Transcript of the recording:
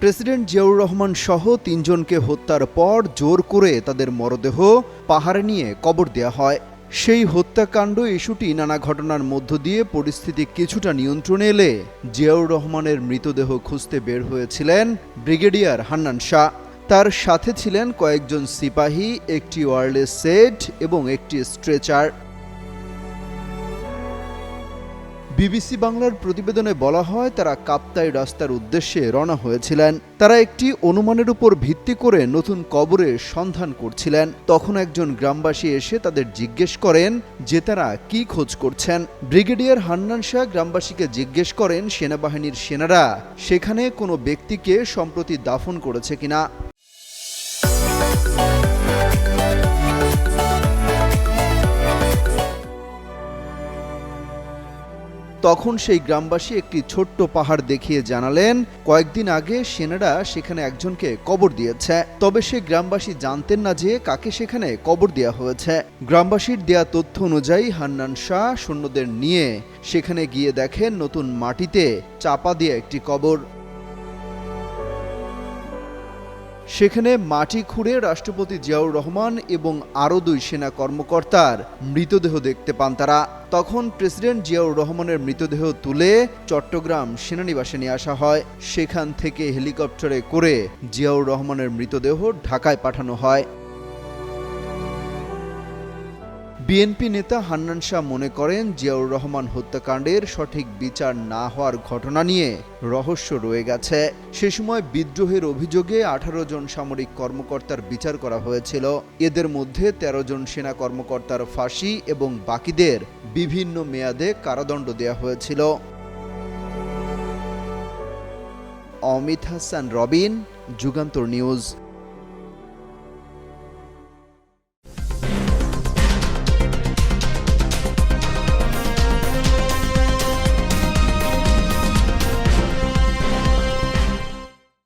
President Ziaur Rahman সহ তিনজনকে হত্যার পর জোর করে তাদের মরদেহ পাহাড়ে নিয়ে কবর দেওয়া হয়। সেই হত্যাকাণ্ড ইস্যুটি নানা ঘটনার মধ্য দিয়ে পরিস্থিতি কিছুটা নিয়ন্ত্রণে এলে জিয়াউর রহমানের মৃতদেহ খুঁজতে বের হয়েছিলেন ব্রিগেডিয়ার হান্নান শাহ। তার সাথে ছিলেন কয়েকজন সিপাহী, একটি ওয়ারলেস সেট এবং একটি স্ট্রেচার। বিবিসি বাংলার প্রতিবেদনে বলা হয়, তারা কাপ্তাই রাস্তার উদ্দেশ্যে রওনা হয়েছিলেন। তারা একটি অনুমানের উপর ভিত্তি করে নতুন কবরের সন্ধান করছিলেন। তখন একজন গ্রামবাসী এসে তাদের জিজ্ঞেস করেন যে তারা কি খোঁজ করছেন। ব্রিগেডিয়ার হান্নান শাহ গ্রামবাসীকে জিজ্ঞেস করেন, সেনাবাহিনীর সেনারা সেখানে কোনো ব্যক্তিকে সম্প্রতি দাফন করেছে কিনা? তখন সেই গ্রামবাসী একটি ছোট্ট পাহাড় দেখিয়ে জানালেন, কয়েকদিন আগে সেনারা সেখানে একজনকে কবর দিয়েছে। তবে সে গ্রামবাসী জানতেন না যে কাকে সেখানে কবর দেওয়া হয়েছে। গ্রামবাসীর দেয়া তথ্য অনুযায়ী হান্নান শাহ সৈন্যদের নিয়ে সেখানে গিয়ে দেখেন নতুন মাটিতে চাপা দিয়ে একটি কবর। সেখানে মাটি খুঁড়ে রাষ্ট্রপতি জিয়াউর রহমান এবং আরও দুই সেনা কর্মকর্তার মৃতদেহ দেখতে পান তারা। তখন প্রেসিডেন্ট জিয়াউর রহমানের মৃতদেহ তুলে চট্টগ্রাম সেনানিবাসে নিয়ে আসা হয়। সেখান থেকে হেলিকপ্টারে করে জিয়াউর রহমানের মৃতদেহ ঢাকায় পাঠানো হয়। বিএনপি নেতা হান্নান শাহ মনে করেন জিয়াউর রহমান হত্যাকাণ্ডের সঠিক বিচার না হওয়ার ঘটনা নিয়ে রহস্য রয়ে গেছে। সে সময় বিদ্রোহের অভিযোগে আঠারো জন সামরিক কর্মকর্তার বিচার করা হয়েছিল। এদের মধ্যে ১৩ জন সেনা কর্মকর্তার ফাঁসি এবং বাকিদের বিভিন্ন মেয়াদে কারাদণ্ড দেওয়া হয়েছিল। অমিত হাসান, রবিন, যুগান্তর নিউজ।